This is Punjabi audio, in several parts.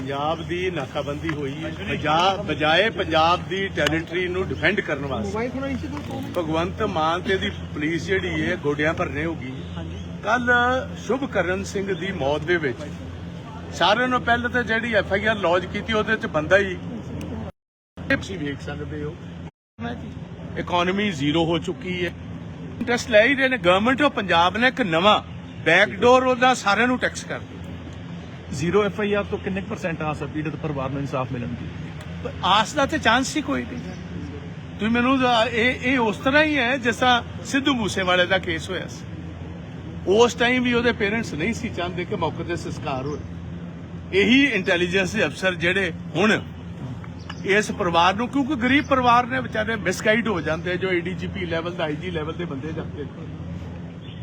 ਪੰਜਾਬ ਦੀ ਨਾਕਾਬੰਦੀ ਹੋਈ ਹੈ ਪੰਜਾਬ ਬਜਾਏ ਪੰਜਾਬ ਦੀ ਟੈਰੀਟਰੀ ਨੂੰ ਡਿਫੈਂਡ ਕਰਨ ਵਾਸਤੇ। ਭਗਵੰਤ ਮਾਨ ਤੇ ਦੀ ਪੁਲਿਸ ਜਿਹੜੀ ਹੈ ਗੋਡਿਆਂ ਭਰਨੇ ਹੋ ਗਈ। ਕੱਲ ਸ਼ੁਭਕਰਨ ਸਿੰਘ ਦੀ ਮੌਤ ਦੇ ਵਿੱਚ ਸਾਰਿਆਂ ਨੂੰ ਪਹਿਲਾਂ ਤਾਂ ਜਿਹੜੀ ਐਫ ਆਈ ਆਰ ਲੌਜ ਕੀਤੀ ਉਹਦੇ ਚ ਬੰਦਾ ਹੀ ਤੁਸੀਂ ਵੇਖ ਸਕਦੇ ਹੋ। ਇਕਨੋਮੀ ਜ਼ੀਰੋ ਹੋ ਚੁੱਕੀ ਹੈ। ਇੰਟਰਸਟ ਲੈ ਹੀ ਰਹੇ ਨੇ। ਗਵਰਨਮੈਂਟ ਆਫ ਪੰਜਾਬ ਨੇ ਇੱਕ ਨਵਾਂ ਬੈਕਡੋਰ ਉਹਦਾ ਸਾਰਿਆਂ ਨੂੰ ਟੈਕਸ ਕਰ ਜ਼ੀਰੋ ਐਫ ਆਈ ਆਰ ਤੋਂ ਕਿੰਨੇ ਪਰਸੈਂਟ ਆਸ ਹੈ ਪੀੜਤ ਪਰਿਵਾਰ ਨੂੰ ਇਨਸਾਫ ਮਿਲਣ ਦੀ? ਪਰ ਆਸ ਦਾ ਤੇ ਚਾਂਸ ਹੀ ਕੋਈ ਨਹੀਂ। ਤੁਸੀਂ ਮੈਨੂੰ ਇਹ ਇਹ ਉਸ ਤਰ੍ਹਾਂ ਹੀ ਹੈ, ਜਿਸ ਸਿੱਧੂ ਮੂਸੇਵਾਲੇ ਦਾ ਕੇਸ ਹੋਇਆ ਸੀ। ਉਸ ਟਾਈਮ ਵੀ ਉਹਦੇ ਪੇਰੈਂਟਸ ਨਹੀਂ ਸੀ ਚਾਹੁੰਦੇ ਕਿ ਮੌਕੇ ਤੇ ਸੰਸਕਾਰ ਹੋਏ। ਇਹੀ ਇੰਟੈਲੀਜੈਂਸ ਦੇ ਅਫਸਰ ਜਿਹੜੇ ਹੁਣ ਇਸ ਪਰਿਵਾਰ ਨੂੰ, ਕਿਉਂਕਿ ਗਰੀਬ ਪਰਿਵਾਰ ਨੇ ਵਿਚਾਰੇ ਮਿਸਗਾਈਡ ਹੋ ਜਾਂਦੇ ਜੋ ਏਡੀਜੀਪੀ ਲੈਵਲ ਦਾ ਆਈਜੀ ਲੈਵਲ ਦੇ ਬੰਦੇ ਜਾਂਦੇ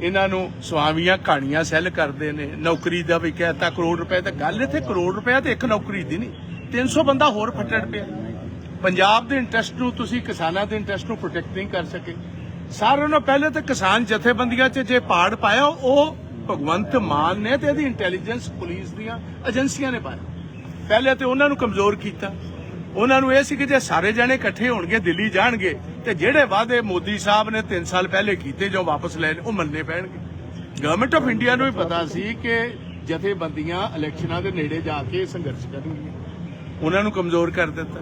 ਇਹਨਾਂ ਨੂੰ ਸੁਆਮੀਆਂ ਕਹਾਣੀਆਂ ਸੈੱਲ ਕਰਦੇ ਨੇ, ਨੌਕਰੀ ਦਾ ਵੀ ਕਹਿਤਾ ਕਰੋੜ ਰੁਪਏ ਤਾਂ ਗੱਲ ਇੱਥੇ ਕਰੋੜ ਰੁਪਏ ਤੇ ਇੱਕ ਨੌਕਰੀ ਦੀ ਨਹੀਂ 300 ਬੰਦਾ ਹੋਰ ਫੱਟੜ ਪਿਆ। ਪੰਜਾਬ ਦੇ ਇੰਟਰਸਟ ਨੂੰ ਤੁਸੀਂ ਕਿਸਾਨਾਂ ਦੇ ਇੰਟਰਸਟ ਨੂੰ ਪ੍ਰੋਟੈਕਟ ਨਹੀਂ ਕਰ ਸਕੇ। ਸਾਰਿਆਂ ਨੂੰ ਪਹਿਲੇ ਤਾਂ ਕਿਸਾਨ ਜਥੇਬੰਦੀਆਂ 'ਚ ਜੇ ਪਾੜ ਪਾਇਆ, ਉਹ ਭਗਵੰਤ ਮਾਨ ਨੇ ਤੇ ਇਹਦੀ ਇੰਟੈਲੀਜੈਂਸ ਪੁਲਿਸ ਦੀਆਂ ਏਜੰਸੀਆਂ ਨੇ ਪਾਇਆ। ਪਹਿਲੇ ਤੇ ਉਹਨਾਂ ਨੂੰ ਕਮਜ਼ੋਰ ਕੀਤਾ। ਉਹਨਾਂ ਨੂੰ ਇਹ ਸੀ ਕਿ ਜੇ ਸਾਰੇ ਜਣੇ ਇਕੱਠੇ ਹੋਣਗੇ, ਦਿੱਲੀ ਜਾਣਗੇ, ਤੇ ਜਿਹੜੇ ਵਾਅਦੇ ਮੋਦੀ ਸਾਹਿਬ ਨੇ 3 ਸਾਲ ਪਹਿਲੇ ਕੀਤੇ ਜੋ ਵਾਪਸ ਲੈਣ, ਉਹ ਮੰਨਣੇ ਪੈਣਗੇ। ਗਵਰਨਮੈਂਟ ਆਫ ਇੰਡੀਆ ਨੂੰ ਵੀ ਪਤਾ ਸੀ ਕਿ ਜਥੇਬੰਦੀਆਂ ਇਲੈਕਸ਼ਨਾਂ ਦੇ ਨੇੜੇ ਜਾ ਕੇ ਸੰਘਰਸ਼ ਕਰਨਗੀਆਂ। ਉਹਨਾਂ ਨੂੰ ਕਮਜ਼ੋਰ ਕਰ ਦਿੱਤਾ।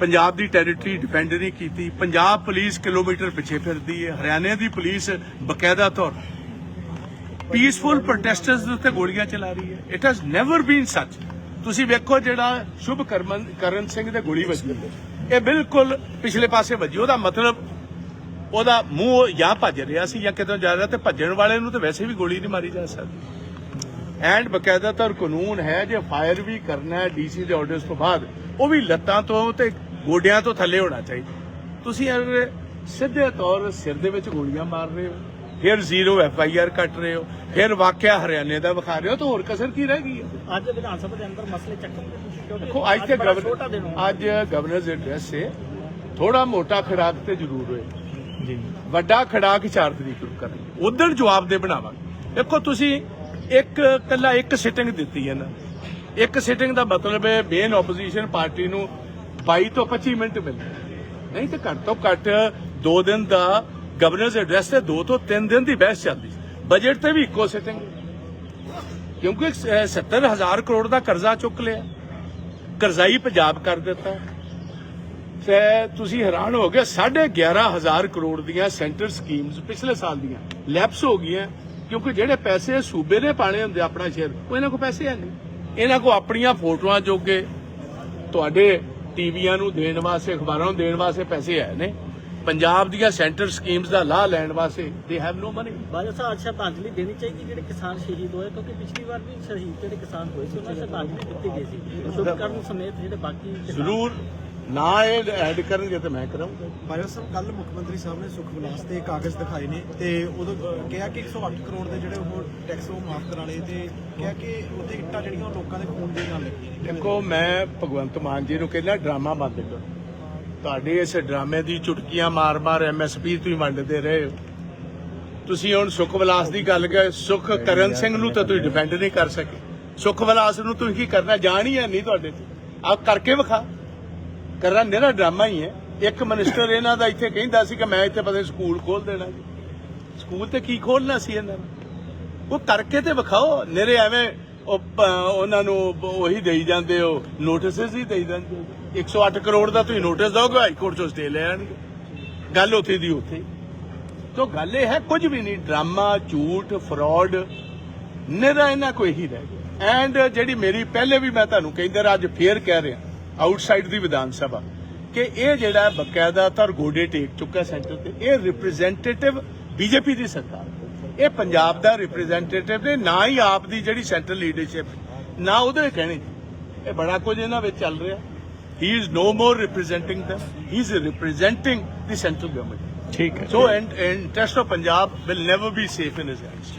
ਪੰਜਾਬ ਦੀ ਟੈਰੀਟਰੀ ਡਿਫੈਂਡ ਨਹੀਂ ਕੀਤੀ। ਪੰਜਾਬ ਪੁਲਿਸ ਕਿਲੋਮੀਟਰ ਪਿੱਛੇ ਫਿਰਦੀ ਹੈ। ਹਰਿਆਣੇ ਦੀ ਪੁਲਿਸ ਬਕਾਇਦਾ ਤੌਰ ਪੀਸਫੁਲ ਪ੍ਰੋਟੈਸਟਰਸ ਦੇ ਉੱਤੇ ਗੋਲੀਆਂ ਚਲਾ ਰਹੀ ਹੈ। ਇਟ ਹੈਜ਼ ਨੈਵਰ ਬੀਨ ਸੱਚ ਤੁਸੀਂ ਵੇਖੋ ਜਿਹੜਾ ਸ਼ੁਭ ਕਰਮਨ ਕਰਨ ਸਿੰਘ ਦੇ ਗੋਲੀ ਵੱਜੀ। ਇਹ ਬਿਲਕੁਲ ਪਿਛਲੇ ਪਾਸੇ ਵੱਜੀ। ਉਹਦਾ ਮਤਲਬ ਉਹਦਾ ਮੂੰਹ ਜਾਂ ਭੱਜ ਰਿਹਾ ਸੀ ਜਾਂ ਕਿਤੋਂ ਜਾ ਰਿਹਾ ਤੇ ਭੱਜਣ ਵਾਲੇ ਨੂੰ ਤਾਂ ਵੈਸੇ ਵੀ ਗੋਲੀ ਨਹੀਂ ਮਾਰੀ ਜਾ ਸਕਦੀ। ਐਂਡ ਬਕਾਇਦਾ ਤੌਰ ਕਾਨੂੰਨ ਹੈ ਜੇ ਫਾਇਰ ਵੀ ਕਰਨਾ ਹੈ ਡੀਸੀ ਦੇ ਆਰਡਰਸ ਤੋਂ ਬਾਅਦ, ਉਹ ਵੀ ਲੱਤਾਂ ਤੋਂ ਤੇ ਗੋਡਿਆਂ ਤੋਂ ਥੱਲੇ ਹੋਣਾ ਚਾਹੀਦਾ। ਤੁਸੀਂ ਅਗਰ ਸਿੱਧੇ ਤੌਰ ਸਿਰ ਦੇ ਵਿੱਚ ਗੋਲੀਆਂ ਮਾਰ ਰਹੇ ਹੋ ਫਿਰ ਜ਼ੀਰੋ ਐਫ ਆਈ ਆਰ ਕੱਟ ਰਹੇ ਹੋ ਫਿਰ ਵਾਕਿਆ ਹਰਿਆਣੇ ਦਾ ਵਿਖਾ ਰਹੇ ਹੋ ਤਾਂ ਹੋਰ ਕਸਰ ਕੀ ਰਹਿ ਗਈ ਹੈ? ਅੱਜ ਵਿਧਾਨ ਸਭਾ ਦੇ ਅੰਦਰ ਮਸਲੇ ਚੱਕਣਗੇ ਤੁਸੀਂ ਕਿਉਂਕਿ ਦੇਖੋ ਅੱਜ ਤੇ ਗਵਰਨਰ। ਅੱਜ ਗਵਰਨਰ ਦੇ ਐਡਰੈਸ ਸੇ ਥੋੜਾ ਮੋਟਾ ਖੜਾਕ ਤੇ ਜ਼ਰੂਰ ਹੋਏ। ਜੀ। ਵੱਡਾ ਖੜਾਕ 4 ਤਰੀਕ ਨੂੰ ਕਰਾਂਗੇ ਉਧਰ ਜਵਾਬ ਦੇ ਬਣਾਵਾਂਗੇ। ਦੇਖੋ ਤੁਸੀਂ ਇੱਕ ਕੱਲਾ ਇੱਕ ਸਿਟਿੰਗ ਦਿੱਤੀ ਹੈ ਨਾ। ਇੱਕ ਸਿਟਿੰਗ ਦਾ ਮਤਲਬ ਹੈ ਮੇਨ ਆਪੋਜੀਸ਼ਨ ਪਾਰਟੀ ਨੂੰ 22 ਤੋਂ 25 ਮਿੰਟ ਮਿਲਦੇ। ਨਹੀਂ ਤੇ ਘੱਟ ਤੋਂ ਘੱਟ 2 ਦਿਨ ਦਾ ਗਵਰਨਰਸ ਐਡਰੈਸ ਤੇ 2 ਤੋਂ 3 ਦਿਨ ਦੀ ਬਹਿਸ ਚੱਲਦੀ। ਬਜਟ ਤੇ ਵੀ ਇੱਕੋ ਸਿਟਿੰਗ ਕਿਉਂਕਿ 70000 ਕਰੋੜ ਦਾ ਕਰਜ਼ਾ ਚੁੱਕ ਲਿਆ। ਕਰਜ਼ਾਈ ਪੰਜਾਬ ਕਰ ਦਿੱਤਾ। ਤੇ ਤੁਸੀਂ ਹੈਰਾਨ ਹੋ ਗਏ 11500 ਕਰੋੜ ਦੀਆਂ ਸੈਂਟਰ ਸਕੀਮਸ ਪਿਛਲੇ ਸਾਲ ਦੀਆਂ ਲੈਪਸ ਹੋ ਗਈਆਂ। ਕਿਉਂਕਿ ਜਿਹੜੇ ਪੈਸੇ ਸੂਬੇ ਨੇ ਪਾਣੇ ਹੁੰਦੇ ਆਪਣਾ ਸ਼ੇਅਰ ਉਹ ਇਹਨਾਂ ਕੋਲ ਪੈਸੇ ਹੈ ਨਹੀਂ। ਇਹਨਾਂ ਕੋਲ ਆਪਣੀਆਂ ਫੋਟੋਆਂ ਜੋਗੇ। ਤੁਹਾਡੇ ਟੀਵੀਆਂ ਨੂੰ ਦੇਣ ਵਾਸਤੇ, ਅਖਬਾਰਾਂ ਨੂੰ ਦੇਣ ਵਾਸਤੇ ਪੈਸੇ ਹੈ ਨੇ ਪੰਜਾਬ ਦੀਆਂ ਸੈਂਟਰ ਸਕੀਮਸ ਦਾ ਲਾਹ ਲੈਣ ਵਾਸਤੇ ਦੇ ਹੈਵ ਨੋ ਮਨੀ ਬਾਜਾ ਸਾਹਿਬ ਸ਼ਰਧਾਂਜਲੀ ਦੇਣੀ ਚਾਹੀਦੀ ਜਿਹੜੇ ਕਿਸਾਨ ਸ਼ਹੀਦ ਹੋਏ ਕਿਉਂਕਿ ਪਿਛਲੀ ਵਾਰ ਵੀ ਸ਼ਹੀਦ ਜਿਹੜੇ ਕਿਸਾਨ ਹੋਏ ਸੀ ਉਹਨਾਂ ਨੂੰ ਸ਼ਰਧਾਂਜਲੀ ਦਿੱਤੀ ਗਈ ਸੀ। ਸ਼ੁਭਕਰਨ ਸਮੇਤ ਜਿਹੜੇ ਬਾਕੀ ਜ਼ਰੂਰ। ਨਾ ਇਹ ਐਡ ਕਰਨਗੇ ਤਾਂ ਮੈਂ ਕਰਾਂਗਾ। ਬਾਜਵਾ ਸਾਹਿਬ ਕੱਲ ਮੁੱਖ ਮੰਤਰੀ ਸਾਹਿਬ ਨੇ ਸੁਖ ਵਿਲਾਸ ਤੇ ਕਾਗਜ਼ ਦਿਖਾਏ ਨੇ ਤੇ ਉਦੋਂ ਕਿਹਾ ਕਿ 108 ਕਰੋੜ ਦੇ ਜਿਹੜੇ ਉਹ ਟੈਕਸ ਉਹ ਮਾਫ ਕਰਾ ਲਏ ਤੇ ਕਿਹਾ ਕਿ ਉਹਦੇ ਇੱਟਾਂ ਜਿਹੜੀਆਂ ਉਹ ਲੋਕਾਂ ਦੇ ਖੂਨ ਦੇ ਨਾਲ ਲੱਗੀਆਂ ਨੇ। ਦੇਖੋ ਮੈਂ ਭਗਵੰਤ ਮਾਨ ਜੀ ਨੂੰ ਕਹਿੰਦਾ ਡਰਾਮਾ ਬੰਦ ਕਰੋ। ਤੁਹਾਡੇ ਇਸ ਡਰਾਮੇ ਦੀ ਚੁਟਕੀਆਂ ਮਾਰ-ਮਾਰ ਐਮਐਸਪੀ ਤੁਸੀਂ ਵੰਡਦੇ ਰਹੇ ਹੋ। ਤੁਸੀਂ ਹੁਣ ਸੁਖ ਵਿਲਾਸ ਦੀ ਗੱਲ ਕਰ ਸੁਖ ਕਰਨ ਸਿੰਘ ਨੂੰ ਤਾਂ ਤੁਸੀਂ ਡਿਫੈਂਡ ਨਹੀਂ ਕਰ ਸਕੇ। ਸੁਖ ਵਿਲਾਸ ਨੂੰ ਤੁਸੀਂ ਕੀ ਕਰਨਾ ਜਾਣ ਹੀ ਨਹੀਂ ਤੁਹਾਡੇ ਚ ਆਪ ਕਰਕੇ ਵਿਖਾ। ਕਰਨਾ ਨਿਹਰਾ ਡਰਾਮਾ ਹੀ ਹੈ। ਇੱਕ ਮਿਨਿਸਟਰ ਇਹਨਾਂ ਦਾ ਇੱਥੇ ਕਹਿੰਦਾ ਸੀ ਕਿ ਮੈਂ ਇੱਥੇ ਪਤਾ ਸਕੂਲ ਖੋਲ ਦੇਣਾ ਜੀ। ਸਕੂਲ ਤੇ ਕੀ ਖੋਲਣਾ ਸੀ ਇਹਨਾਂ ਨੇ? ਉਹ ਕਰਕੇ ਤੇ ਵਿਖਾਓ ਨਿਹਰੇ ਐਵੇਂ ਉਹ ਉਹਨਾਂ ਨੂੰ ਉਹੀ ਦੇਈ ਜਾਂਦੇ ਹੋ ਨੋਟਿਸਸ ਹੀ ਦੇਈ ਜਾਂਦੇ ਹੋ। 108 ਕਰੋੜ ਦਾ ਤੁਸੀਂ ਨੋਟਿਸ ਦੋਗੇ ਹਾਈ ਕੋਰਟ ਚੋਂ ਸਟੇ ਲੈ ਆਣਗੇ। ਗੱਲ ਉੱਥੇ ਦੀ ਉੱਥੇ। ਤੋ ਗੱਲ ਇਹ ਹੈ, ਕੁਝ ਵੀ ਨਹੀਂ, ਡਰਾਮਾ, ਝੂਠ ਫਰਾਡ ਨਿਹਰਾ ਇਹਨਾਂ ਕੋਈ ਹੀ ਰਹਿ ਗਿਆ। ਐਂਡ ਜਿਹੜੀ ਮੇਰੀ, ਪਹਿਲੇ ਵੀ ਮੈਂ ਤੁਹਾਨੂੰ ਕਹਿੰਦਾ ਅੱਜ ਫੇਰ ਕਹਿ ਰਿਹਾ ਆਊਟਸਾਈਡ ਦੀ ਵਿਧਾਨ ਸਭਾ, ਕਿ ਇਹ ਜਿਹੜਾ ਬਕਾਇਦਾ ਤਰ ਗੋਡੇ ਟੇਕ ਚੁੱਕਾ ਸੈਂਟਰ ਤੇ, ਇਹ ਰਿਪਰੈਜ਼ੈਂਟੇਟਿਵ ਬੀਜੇਪੀ ਦੀ ਸਰਕਾਰ ਇਹ ਪੰਜਾਬ ਦਾ ਰਿਪਰੈਜ਼ੈਂਟੇਟਿਵ ਨੇ ਨਾ ਹੀ ਆਪ ਦੀ ਜਿਹੜੀ ਸੈਂਟਰਲ ਲੀਡਰਸ਼ਿਪ ਨਾ ਉਹਦੇ ਕਹਿਣੇ ਇਹ ਬੜਾ ਕੁਝ ਇਹਨਾਂ ਵਿੱਚ ਚੱਲ ਰਿਹਾ ਹੀ is no more representing them he is representing the central government ਠੀਕ ਹੈ so and interest of punjab will never be safe in his hands